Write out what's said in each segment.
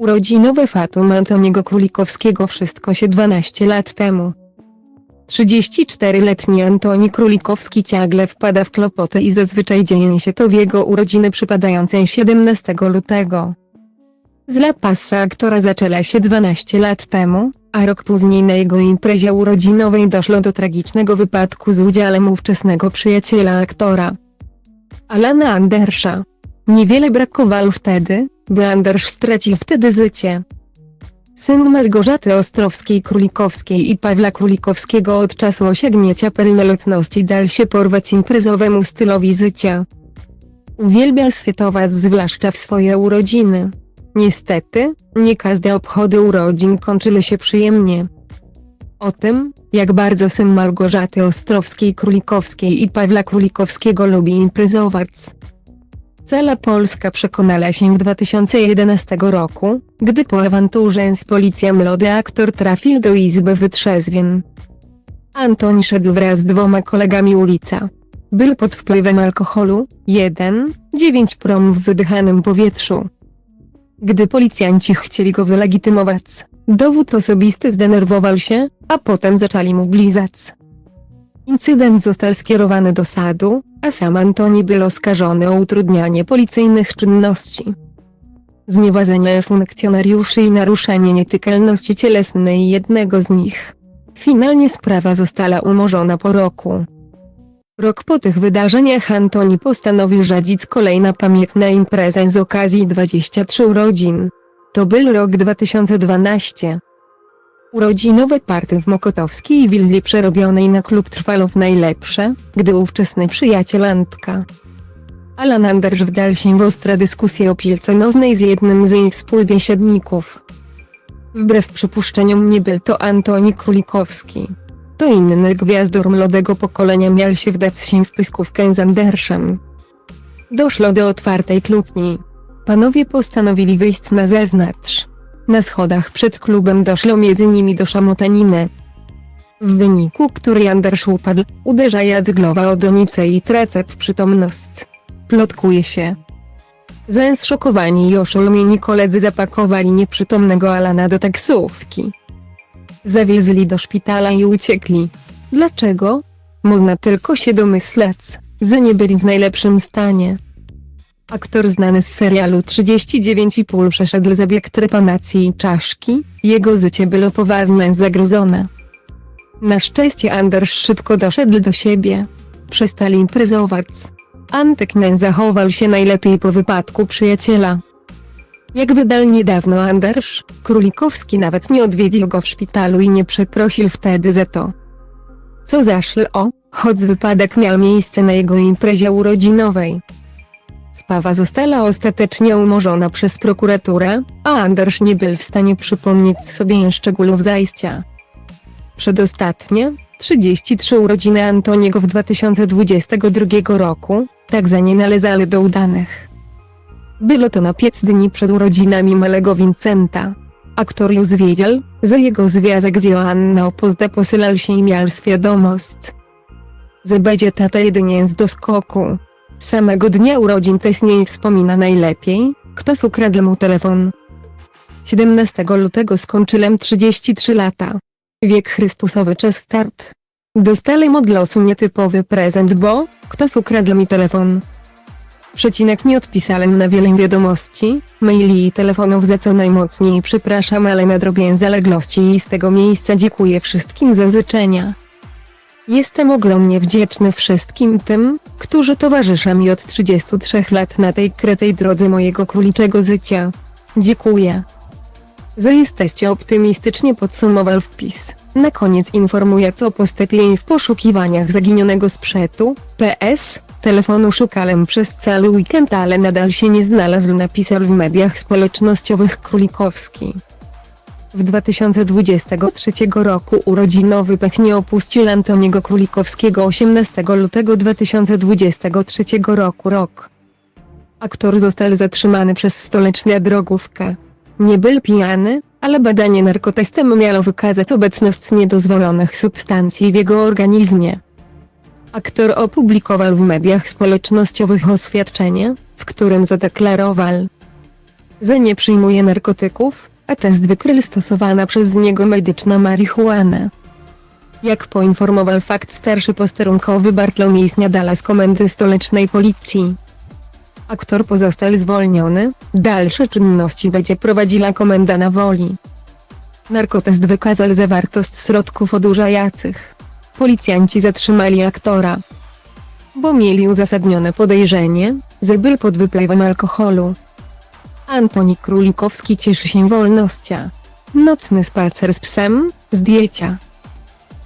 Urodzinowe Fatum Antoniego Królikowskiego wszystko się 12 lat temu. 34-letni Antoni Królikowski ciągle wpada w kłopoty i zazwyczaj dzieje się to w jego urodziny przypadającej 17 lutego. Z La Passa aktora zaczęła się 12 lat temu, a rok później na jego imprezie urodzinowej doszło do tragicznego wypadku z udziałem ówczesnego przyjaciela aktora. Alana Andersza. Niewiele brakowało wtedy, by Anders stracił wtedy życie. Syn Malgorzaty Ostrowskiej-Królikowskiej i Pawła Królikowskiego od czasu osiągnięcia pełnolotności dal się porwać imprezowemu stylowi życia. Uwielbia świętować zwłaszcza w swoje urodziny. Niestety, nie każde obchody urodzin kończyły się przyjemnie. O tym, jak bardzo syn Malgorzaty Ostrowskiej-Królikowskiej i Pawła Królikowskiego lubi imprezować. Cała Polska przekonała się w 2011 roku, gdy po awanturze z policją młody aktor trafił do izby wytrzeźwień. Anton szedł wraz z dwoma kolegami ulica. Był pod wpływem alkoholu, 1,9 prom w wydychanym powietrzu. Gdy policjanci chcieli go wylegitymować, dowód osobisty zdenerwował się, a potem zaczęli mu blizać. Incydent został skierowany do sadu, a sam Antoni był oskarżony o utrudnianie policyjnych czynności. Znieważenie funkcjonariuszy i naruszenie nietykalności cielesnej jednego z nich. Finalnie sprawa została umorzona po roku. Rok po tych wydarzeniach Antoni postanowił rzadzić kolejna pamiętna impreza z okazji 23 urodzin. To był rok 2012. Urodzinowe party w Mokotowskiej willi przerobionej na klub trwało w najlepsze, gdy ówczesny przyjaciel Antka. Alan Anders wdał się w ostre dyskusje o piłce nożnej z jednym z jej współbiesiadników. Wbrew przypuszczeniom nie był to Antoni Królikowski. To inny gwiazdor młodego pokolenia miał się wdać się w pyskówkę z Andersem. Doszło do otwartej kłótni. Panowie postanowili wyjść na zewnątrz. Na schodach przed klubem doszło między nimi do szamotaniny. W wyniku której Anders upadł, uderzając głowa o donicę i tracąc przytomność. Plotkuje się. Zeszokowani i oszołomieni koledzy zapakowali nieprzytomnego Alana do taksówki. Zawieźli do szpitala i uciekli. Dlaczego? Można tylko się domyślać, że nie byli w najlepszym stanie. Aktor znany z serialu 39,5 przeszedł zabieg trepanacji czaszki, jego życie było poważnie zagrożone. Na szczęście Anders szybko doszedł do siebie. Przestali imprezować. Antek nie zachował się najlepiej po wypadku przyjaciela. Jak wydał niedawno Anders, Królikowski nawet nie odwiedził go w szpitalu i nie przeprosił wtedy za to. Co zaszło choć wypadek miał miejsce na jego imprezie urodzinowej. Sprawa została ostatecznie umorzona przez prokuraturę, a Anders nie był w stanie przypomnieć sobie szczegółów zajścia. Przedostatnie, 33 urodziny Antoniego w 2022 roku, tak za nie należały do udanych. Było to na 5 dni przed urodzinami malego Vincenta. Aktor już wiedział, że jego związek z Joanną Opozda posilał się i miał świadomość. Że będzie tata jedynie z doskoku. Samego dnia urodzin też nie wspomina najlepiej, kto ukradł mu telefon. 17 lutego skończyłem 33 lata. Wiek Chrystusowy czas start. Dostałem od losu nietypowy prezent, bo kto ukradł mi telefon. Przecinek nie odpisałem na wiele wiadomości, maili i telefonów za co najmocniej przepraszam, ale nadrobię zaległości i z tego miejsca dziękuję wszystkim za życzenia. Jestem ogromnie wdzięczny wszystkim tym, którzy towarzyszą mi od 33 lat na tej kretej drodze mojego króliczego życia. Dziękuję. Że jesteście optymistycznie podsumował wpis. Na koniec informując o postępie w poszukiwaniach zaginionego sprzętu, PS, telefonu szukałem przez cały weekend, ale nadal się nie znalazł napisał w mediach społecznościowych Królikowski. W 2023 roku urodzinowy pech nie opuścił Antoniego Królikowskiego 18 lutego 2023 roku rok. Aktor został zatrzymany przez stołeczną drogówkę. Nie był pijany, ale badanie narkotestem miało wykazać obecność niedozwolonych substancji w jego organizmie. Aktor opublikował w mediach społecznościowych oświadczenie, w którym zadeklarował, że nie przyjmuje narkotyków, a test wykrył stosowana przez niego medyczna marihuana. Jak poinformował fakt starszy posterunkowy Bartłomiej Sniadala z Komendy Stołecznej Policji. Aktor pozostał zwolniony, dalsze czynności będzie prowadziła komenda na woli. Narkotest wykazał zawartość środków odurzających. Policjanci zatrzymali aktora, bo mieli uzasadnione podejrzenie, że był pod wpływem alkoholu. Antoni Królikowski cieszy się wolnością. Nocny spacer z psem, zdjęcia.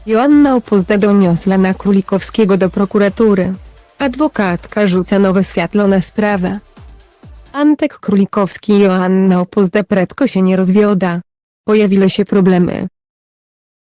Joanna Opozda doniosła na Królikowskiego do prokuratury. Adwokatka rzuca nowe światło na sprawę. Antek Królikowski i Joanna Opozda prędko się nie rozwioda. Pojawiły się problemy,